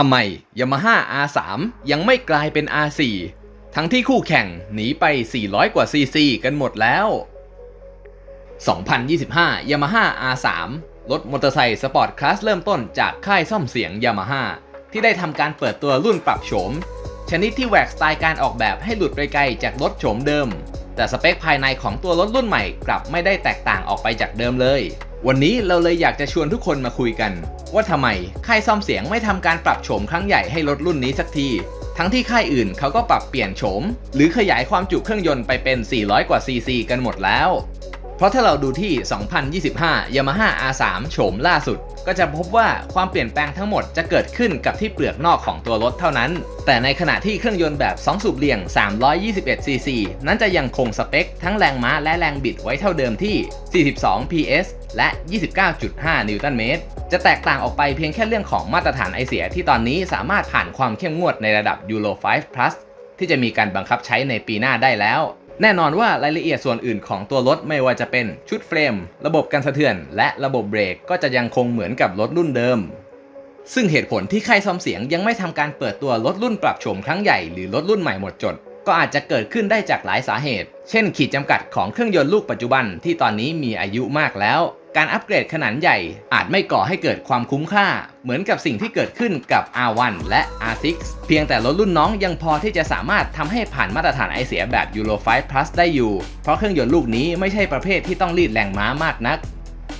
ทำไม Yamaha R3 ยังไม่กลายเป็น R4 ทั้งที่คู่แข่งหนีไป 400 กว่าซีซีกันหมดแล้ว 2025 Yamaha R3 รถมอเตอร์ไซค์สปอร์ตคลาสเริ่มต้นจากค่ายซ่อมเสียง Yamaha ที่ได้ทำการเปิดตัวรุ่นปรับโฉม ชนิดที่แหวกสไตล์การออกแบบให้หลุดไปไกลจากรถโฉมเดิม แต่สเปคภายในของตัวรถรุ่นใหม่กลับไม่ได้แตกต่างออกไปจากเดิมเลย วันนี้เราเลยอยากจะชวนทุกคนมาคุยกัน ว่าทำไมค่ายซ่อมเสียงไม่ทำการปรับโฉมครั้งใหญ่ให้รถรุ่นนี้สักที ทั้งที่ค่ายอื่นเขาก็ปรับเปลี่ยนโฉม หรือขยายความจุเครื่องยนต์ไปเป็น 400 กว่าซีซีกันหมดแล้ว เพราะถ้าเราดูที่ 2025 Yamaha R3 โฉมล่าสุด ก็จะพบว่าความเปลี่ยนแปลงทั้งหมดจะเกิดขึ้นกับที่เปลือกนอกของตัวรถเท่านั้น แต่ในขณะที่เครื่องยนต์แบบ 2 สูบเรียง 321 cc นั้นจะยังคงสเปค ทั้งแรงม้าและแรงบิดไว้เท่าเดิมที่ 42 ps และ 29.5 นิวตันเมตร จะแตกต่างออกไปเพียงแค่เรื่องของมาตรฐานไอเสียที่ตอนนี้สามารถผ่านความเข้มงวดในระดับ Euro 5 Plus ที่จะมีการบังคับใช้ในปีหน้าได้แล้ว แน่นอนว่ารายละเอียดส่วนอื่นของตัวรถไม่ว่าจะเป็นชุดเฟรม ระบบการสะเทือน และระบบเบรกก็จะยังคงเหมือนกับรถรุ่นเดิม ซึ่งเหตุผลที่ค่ายซ่อมเสียงยังไม่ทำการเปิดตัวรถรุ่นปรับโฉมครั้งใหญ่หรือรถรุ่นใหม่หมดจด ก็อาจจะเกิดขึ้นได้จากหลายสาเหตุ เช่น ขีดจำกัดของเครื่องยนต์ลูกปัจจุบันที่ตอนนี้มีอายุมากแล้ว การอัปเกรดขนาดใหญ่ อาจไม่ก่อให้เกิดความคุ้มค่า เหมือนกับสิ่งที่เกิดขึ้นกับ R1 และ R6 เพียงแต่รถรุ่นน้องยังพอที่จะสามารถทำให้ผ่านมาตรฐานไอเสียแบบ Euro 5 Plus ได้อยู่ เพราะเครื่องยนต์ลูกนี้ไม่ใช่ประเภทที่ต้องรีดแรงม้ามากนัก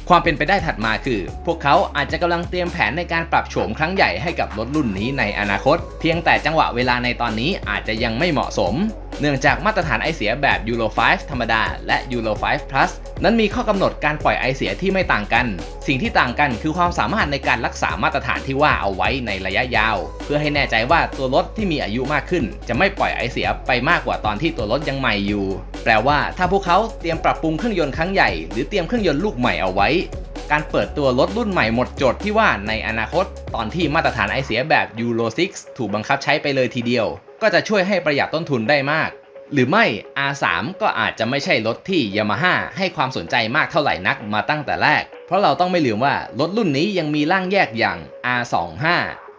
ความเป็นไปได้ถัดมาคือ พวกเขาอาจจะกำลังเตรียมแผนในการปรับโฉมครั้งใหญ่ให้กับรถรุ่นนี้ในอนาคต เพียงแต่จังหวะเวลาในตอนนี้อาจจะยังไม่เหมาะสม เนื่องจากมาตรฐานไอเสียแบบ Euro 5 ธรรมดา และ Euro 5 Plus นั้นมีข้อกำหนดการปล่อยไอเสียที่ไม่ต่างกัน สิ่งที่ต่างกันคือความสามารถในการรักษามาตรฐานที่ว่าเอาไว้ในระยะยาว เพื่อให้แน่ใจว่าตัวรถที่มีอายุมากขึ้น จะไม่ปล่อยไอเสียไปมากกว่าตอนที่ตัวรถยังใหม่อยู่ แปลว่าถ้าพวกเขาเตรียมปรับปรุงเครื่องยนต์ครั้งใหญ่หรือเตรียมเครื่องยนต์ลูกใหม่เอาไว้ การเปิดตัวรถรุ่นใหม่หมดจดที่ว่าในอนาคต ตอนที่มาตรฐานไอเสียแบบ Euro 6 ถูกบังคับใช้ไปเลยทีเดียว ก็จะช่วยให้ประหยัดต้นทุนได้มาก หรือไม่ R3 ก็อาจจะไม่ใช่รถที่ Yamaha ให้ความสนใจมากเท่าไหร่นักมาตั้งแต่แรก เพราะเราต้องไม่ลืมว่ารถรุ่นนี้ยังมีร่างแยกอย่าง R25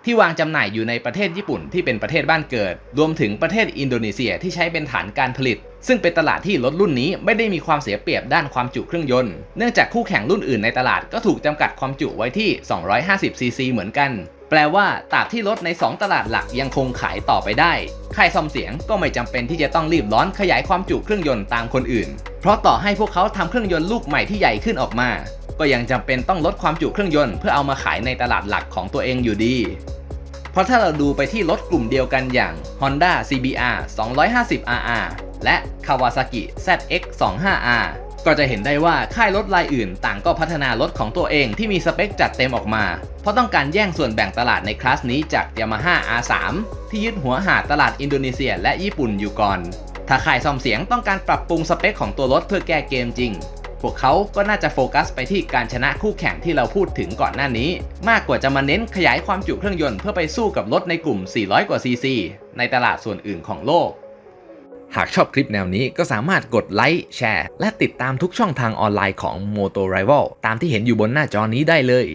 ที่วางจำหน่ายอยู่ในประเทศญี่ปุ่นที่เป็นประเทศบ้านเกิด รวมถึงประเทศอินโดนีเซียที่ใช้เป็นฐานการผลิต ซึ่งเป็นตลาดที่รถรุ่นนี้ไม่ได้มีความเสียเปรียบด้านความจุเครื่องยนต์ เนื่องจากคู่แข่งรุ่นอื่นในตลาดก็ถูกจำกัดความจุไว้ที่ 250ซีซีเหมือนกัน แปลว่าตราบที่รถใน 2 ตลาดหลักยังคงขายต่อไปได้ค่ายซ่อมเสียงก็ไม่จำเป็นที่จะต้องรีบร้อนขยายความจุเครื่องยนต์ตามคนอื่น เพราะต่อให้พวกเขาทำเครื่องยนต์ลูกใหม่ที่ใหญ่ขึ้นออกมา ก็ยังจำเป็นต้องลดความจุเครื่องยนต์เพื่อเอามาขายในตลาดหลักของตัวเองอยู่ดี เพราะถ้าเราดูไปที่รถกลุ่มเดียวกันอย่าง Honda CBR 250RR และ Kawasaki ZX 25R ก็จะเห็นได้ว่าค่ายรถรายอื่น ต่างก็พัฒนารถของตัวเองที่มีสเปคจัดเต็มออกมา เพราะต้องการแย่งส่วนแบ่งตลาดในคลาสนี้จาก Yamaha R3 ที่ยึดหัวหาดตลาดอินโดนีเซียและญี่ปุ่นอยู่ก่อน ถ้าค่ายซ่อมเสียงต้องการปรับปรุงสเปคของตัวรถเพื่อแก้เกมจริง พวกเขาก็น่าจะโฟกัสไปที่การชนะคู่แข่งที่เราพูดถึงก่อนหน้านี้ มากกว่าจะมาเน้นขยายความจุเครื่องยนต์เพื่อไปสู้กับรถในกลุ่ม 400 กว่าซีซีในตลาดส่วนอื่นของโลก หากชอบคลิปแนวนี้ก็สามารถกดไลค์แชร์ และติดตามทุกช่องทางออนไลน์ของ Moto Rival ตามที่เห็นอยู่บนหน้าจอนี้ได้เลย